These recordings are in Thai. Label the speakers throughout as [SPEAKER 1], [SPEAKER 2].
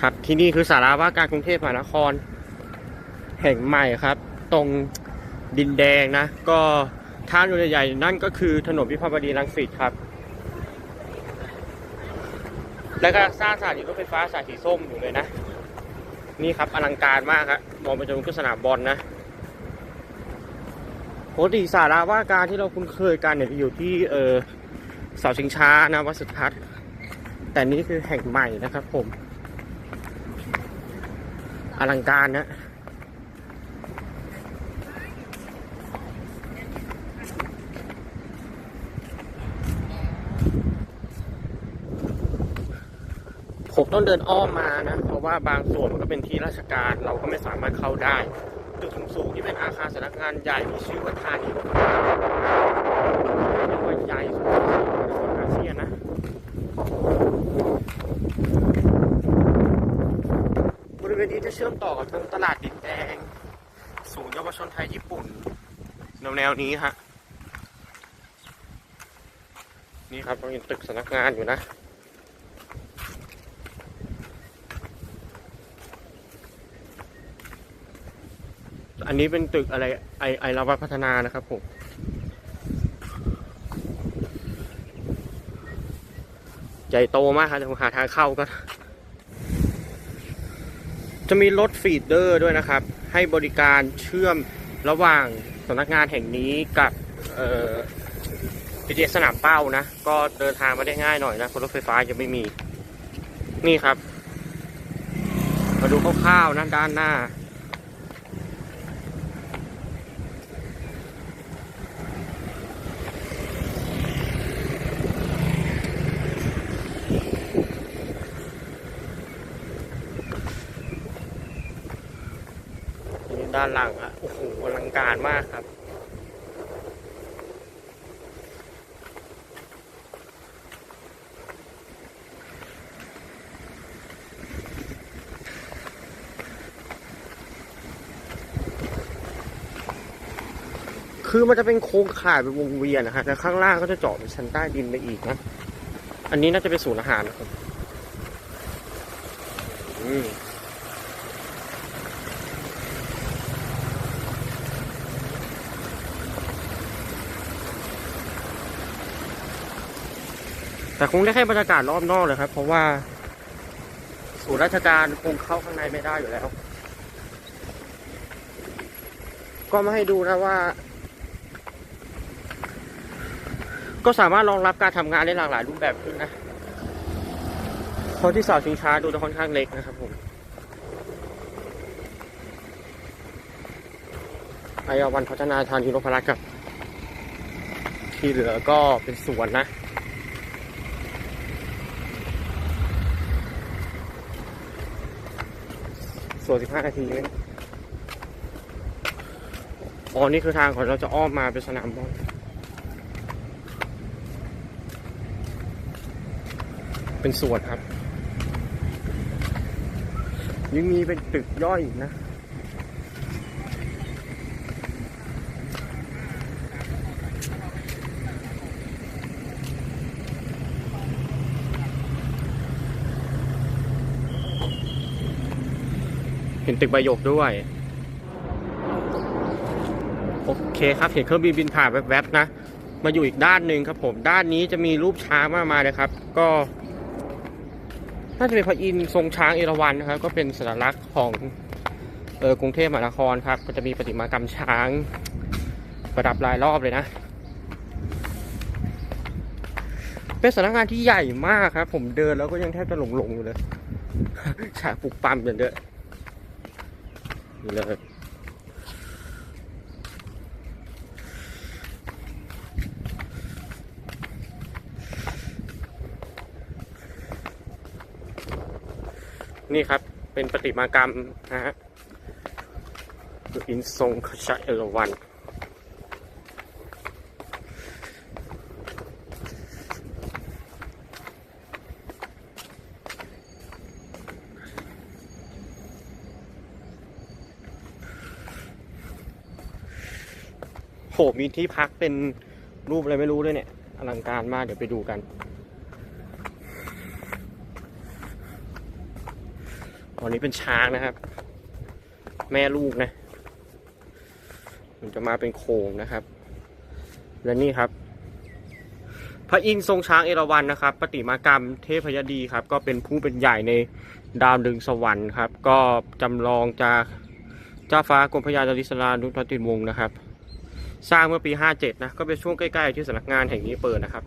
[SPEAKER 1] ครับ ที่นี่คือสาราว่าการกรุงเทพมหานคร แห่งใหม่ครับ ตรงดินแดงนะ ก็ทางใหญ่ๆนั่นก็คือถนนวิภาวดีรังสิตครับ แล้วก็สร้างสถานีรถไฟฟ้าสายสีส้มอยู่เลยนะ นี่ครับอลังการมากครับมองไปจนก็สนามบอลนะปกติสาราว่าการที่เราคุ้นเคยกันเนี่ยอยู่ที่เออเสาชิงช้านะวัดสุทัศน์แต่นี่คือแห่งใหม่นะครับผม อลังการนะผมต้องเดินอ้อมมานะ เพราะว่าบางส่วนมันก็เป็นที่ราชการเราก็ไม่สามารถเข้าได้ตึกสูงๆที่เป็นอาคารสำนักงานใหญ่มีชื่อว่าธานีรถไฟเรียกว่าใหญ่สุดในอาเซียนนะ บริ เวณนี้จะเชื่อมต่อกับทางตลาดดินแดงศูนย์เยาวชนไทยญี่ปุ่นแนวแนวนี้ฮะนี่ครับเราเห็นตึกสำนักงานอยู่นะอันนี้เป็นตึกอะไรไอไอราวัฒพัฒนานะครับผมใหญ่โตมากครับจะหาทางเข้าก็ จะมีรถฟีดเดอร์ด้วยนะครับ ให้บริการเชื่อมระหว่างสำนักงานแห่งนี้กับเอ่อพีทีสนามเป้านะ ก็เดินทางมาได้ง่ายหน่อยนะคนราะรถไฟฟ้ายังไม่มี นี่ครับ มาดูคร่าวๆนะด้านหน้า นี่ ด้านหลังอะโอ้โหอลังการมากครับ คือมันจะเป็นโครงข่ายเป็นวงเวียนนะฮะแต่ข้างล่างก็จะเจาะเป็นชั้นใต้ดินไปอีกนะ อันนี้น่าจะเป็นศูนย์อาหารนะครับ อืม แต่คงได้แค่บรรยากาศรอบนอกเลยครับ เพราะว่าศูนย์ราชการคงเข้าข้างในไม่ได้อยู่แล้ว ก็มาให้ดูนะว่า ก็สามารถรองรับการทำงานได้หลากหลายรูปแบบขึ้นนะเพราะที่สาวชิงช้าดูจะค่อนข้างเล็กนะครับผมไอวันพัฒนาทานยุโรพรัตน์กับ ที่เหลือก็เป็นสวนนะ วนสิบห้านาทีเองอ๋อนี่คือทางของเราจะอ้อมมาเป็นสนามบอลเป็นสวนครับ ยังมีเป็นตึกย่อยอีกนะ ห็นตึกใบหยกด้วย โอเคครับเห็นเครื่องบินบินผ่านแวบๆนะ มาอยู่อีกด้านหนึ่งครับผม ด้านนี้จะมีรูปช้างมากมายเลยครับ ก็น่าจะเป็นพระอินทร์ทรงช้างเอราวัณนะครับ ก็เป็นสัญลักษณ์ของเออกรุงเทพมหานครครับ ก็จะมีประติมากรรมช้างประดับรายรอบเลยนะ เป็นสำนักงานที่ใหญ่มากครับ ผมเดินแล้วก็ยังแทบจะหลงๆอยู่เลยฉากปลุกปั๊มอย่างเด้อ นี่เลยนี่ครับ เป็นประติมากรรมนะฮะอินทรงขชะเอราวัน โหมีที่พักเป็นรูปอะไรไม่รู้ด้วยเนี่ย อลังการมากเดี๋ยวไปดูกันตอนนี้เป็นช้างนะครับ แม่ลูกนะ มันจะมาเป็นโขงนะครับ และนี่ครับ พระอินทร์ทรงช้างเอราวัณนะครับปฏิมากรรมเทพยดีครับ ก็เป็นผู้เป็นใหญ่ในดาวดึงสวรรค์ครับ ก็จำลองจากเจ้าฟ้ากรมพระยาจริสลานุทัติวงศ์นะครับ สร้างเมื่อปี 57 นะ ก็เป็นช่วงใกล้ๆที่สำนักงานแห่งนี้เปิดนะครับ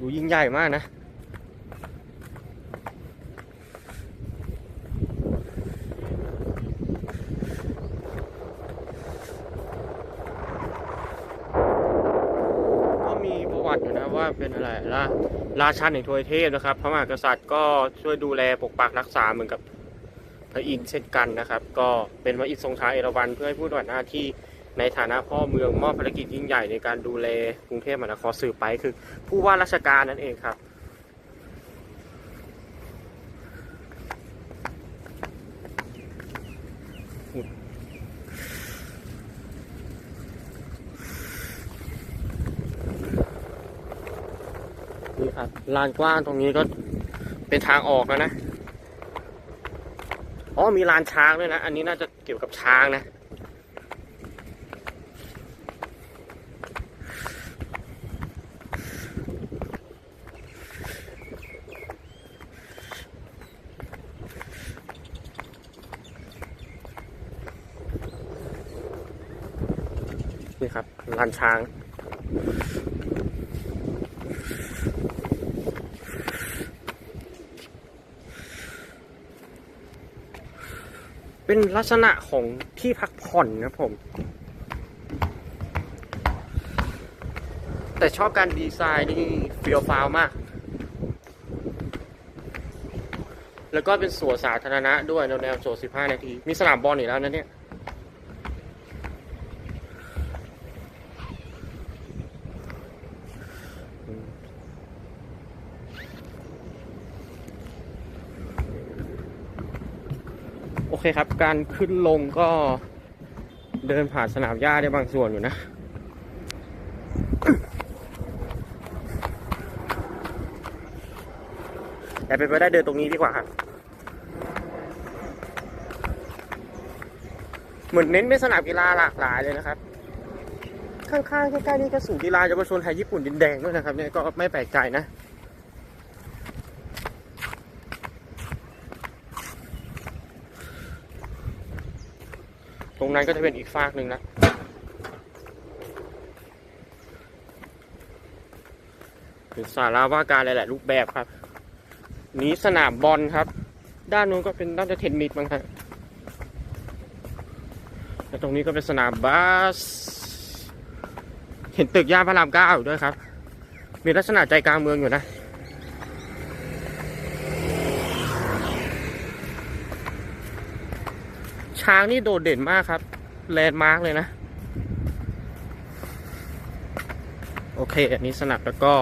[SPEAKER 1] ดูยิ่งใหญ่มากนะ ก็มีประวัติอยู่นะว่าเป็นอะไรล่ะราชันแห่งทวยเทพนะครับ พระมหากษัตริย์ก็ช่วยดูแลปกปักรักษาเหมือนกับ พระอินทร์เช่นกันนะครับ ก็เป็นพระอินทร์ทรงช้างเอราวัณเพื่อให้ผู้ปฏิบัติหน้าที่ในฐานะพ่อเมืองมอบภารกิจยิ่งใหญ่ในการดูแลกรุงเทพมหานครสืบไปคือ ผู้ว่าราชการนั่นเองครับนี่ครับลานกว้างตรงนี้ก็เป็นทางออกแล้วนะ อ๋อมีลานช้างด้วยนะ อันนี้น่าจะเกี่ยวกับช้างนะนี่ครับลานช้าง เป็นลักษณะของที่พักผ่อนนะผม แต่ชอบการดีไซน์นี่เฟียวฟาวมาก แล้วก็เป็นสวนสาธารณะด้วยแนวแนวสวน15 นาที มีสนามบอลอีกแล้วนะเนี่ย เคครับ การขึ้นลงก็เดินผ่านสนามหญ้าได้บางส่วนอยู่นะแต่เป็นไปได้เดินตรงนี้ดีกว่าครับเหมือนเน้นเป็นสนามกีฬาหลากหลายเลยนะครับ ข้างๆใกล้ๆนี่ก็ศูนย์กีฬาเยาวชนไทยญี่ปุ่นดินแดงด้วยนะครับเนี่ยก็ไม่แปลกใจนะ รงนั้นก็จะเป็นอีกฝากหนึ่งนะเป็นสาราว่าการหลายๆรูปแบบครับ นี้สนามบอลครับ ด้านนู้นก็เป็นด้านจะเทนนิสบ้างครับแล้วตรงนี้ก็เป็นสนามบาส เห็นตึกย่านพระรามเก้าอยู่ด้วยครับ มีลักษณะใจกลางเมืองอยู่นะ ช้างนี่โดดเด่นมากครับ แลนด์มาร์กเลยนะ โอเค อันนี้สนับแล้วก็